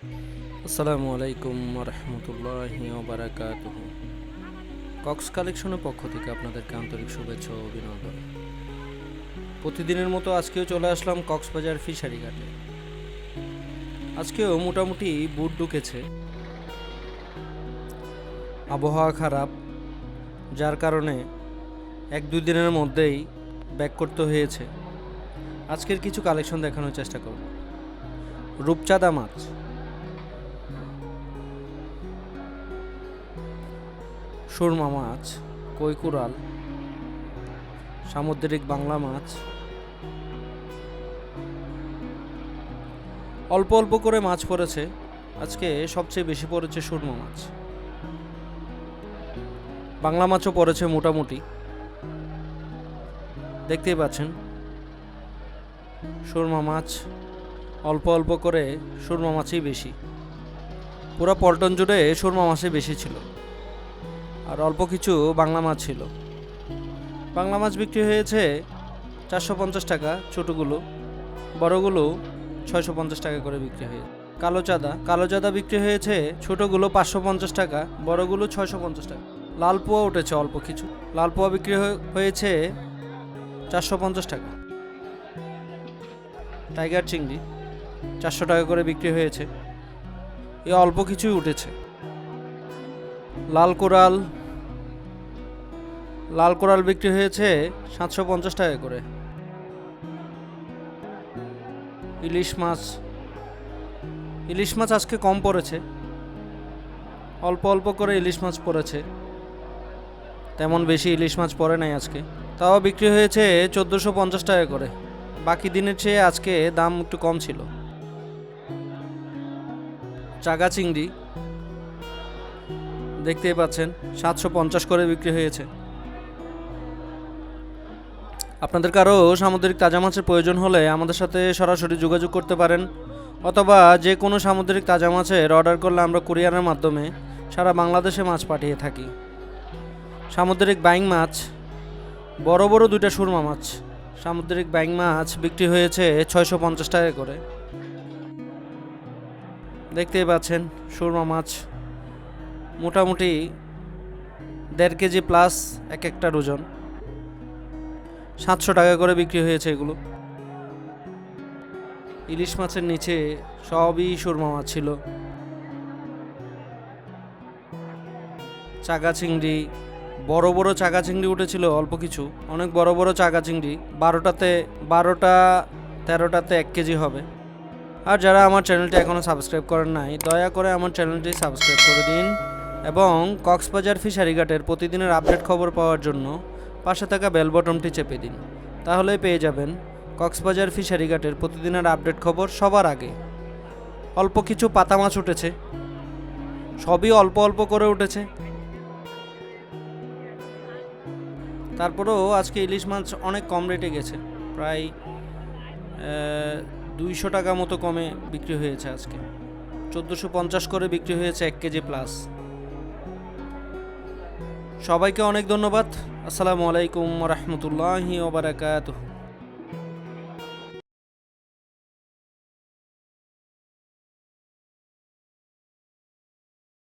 আসসালামু আলাইকুম রহমতুল্লাহি ওবরাকাত কক্স কালেকশনের পক্ষ থেকে আপনাদেরকে আন্তরিক শুভেচ্ছা ও অভিনন্দন। প্রতিদিনের মতো আজকেও চলে আসলাম কক্সবাজার ফিশারি ঘাটে। আজকেও মোটামুটি বুট ঢুকেছে। আবহাওয়া খারাপ, যার কারণে এক দুই দিনের মধ্যেই ব্যাক করতে হয়েছে। আজকের কিছু কালেকশন দেখানোর চেষ্টা করব। রূপচাঁদা মাছ। সুরমা মাছ কৈকুরাল সামুদ্রিক বাংলা মাছ। অল্প অল্প করে মাছ পড়েছে, আজকে সবচেয়ে বেশি পড়েছে সুরমা মাছ। বাংলা মাছও পড়েছে মোটামুটি। দেখতেই পাচ্ছেন, সুরমা মাছ অল্প অল্প করে সুরমা মাছই বেশি। পুরো পল্টন জুড়ে সুরমা মাছই বেশি ছিল। আর অল্প কিছু বাংলা মাছ ছিল। বাংলা মাছ বিক্রি হয়েছে চারশো পঞ্চাশ টাকা, ছোটোগুলো। বড়গুলো ছয়শো পঞ্চাশ টাকা করে বিক্রি হয়েছে। কালো চাঁদা কালো চাঁদা বিক্রি হয়েছে ছোটোগুলো পাঁচশো পঞ্চাশ টাকা, বড়গুলো ছয়শো পঞ্চাশ টাকা। লাল পোয়া উঠেছে অল্প কিছু। লাল পোয়া বিক্রি হয়ে- হয়েছে চারশো পঞ্চাশ টাকা। টাইগার চিংড়ি চারশো টাকা করে বিক্রি হয়েছে। এ অল্প কিছুই উঠেছে। লাল কোরাল লাল কোরাল বিক্রি হয়েছে সাতশো পঞ্চাশ টাকা করে। ইলিশ মাছ। ইলিশ মাছ আজকে কম পড়েছে। অল্প অল্প করে ইলিশ মাছ পড়েছে। তেমন বেশি ইলিশ মাছ পড়ে নাই আজকে। তাও বিক্রি হয়েছে চোদ্দোশো পঞ্চাশ টাকা করে। বাকি দিনের চেয়ে আজকে দাম একটু কম ছিল। চাগা চিংড়ি। দেখতেই পাচ্ছেন, সাতশো পঞ্চাশ করে বিক্রি হয়েছে। আপনাদের কারও সামুদ্রিক তাজা মাছের প্রয়োজন হলে আমাদের সাথে সরাসরি যোগাযোগ করতে পারেন, অথবা যে কোনো সামুদ্রিক তাজা মাছের অর্ডার করলে আমরা কুরিয়ারের মাধ্যমে সারা বাংলাদেশে মাছ পাঠিয়ে থাকি। সামুদ্রিক বাইং মাছ, বড় বড় দুইটা সুরমা মাছ, সামুদ্রিক বাইং মাছ বিক্রি হয়েছে ছয়শো পঞ্চাশ টাকা করে। দেখতেই পাচ্ছেন সুরমা মাছ, মোটামুটি দেড় কেজি প্লাস এক একটা ওজন সাতশো টাকা করে বিক্রি হয়েছে এগুলো। ইলিশ মাছের নিচে সবই সুরমা মাছ ছিল। চাগা চিংড়ি, বড় বড় চাগা চিংড়ি উঠেছিল অল্প কিছু। অনেক বড় বড় চাগা চিংড়ি, বারোটাতে, বারোটা, তেরোটাতে এক কেজি হবে। আর যারা আমার চ্যানেলটি এখনও সাবস্ক্রাইব করেন নাই, দয়া করে আমার চ্যানেলটি সাবস্ক্রাইব করে দিন এবং কক্সবাজার ফিশারি ঘাটের প্রতিদিনের আপডেট খবর পাওয়ার জন্য পাশে থাকা বেল বটনটি চেপে দিন। তাহলেই পেয়ে যাবেন কক্সবাজার ফিশারি ঘাটের প্রতিদিনের আপডেট খবর সবার আগে। অল্প কিছু পাতা মাছ উঠেছে। সবই অল্প অল্প করে উঠেছে। তারপরেও আজকে ইলিশ মাছ অনেক কম রেটে গেছে। প্রায় দুইশো টাকা মতো কমে বিক্রি হয়েছে আজকে। চোদ্দোশো পঞ্চাশ করে বিক্রি হয়েছে এক কেজি প্লাস সবাইকে অনেক ধন্যবাদ। আসসালামু আলাইকুম রহমতুল্লাহি ওবরাকাতুহ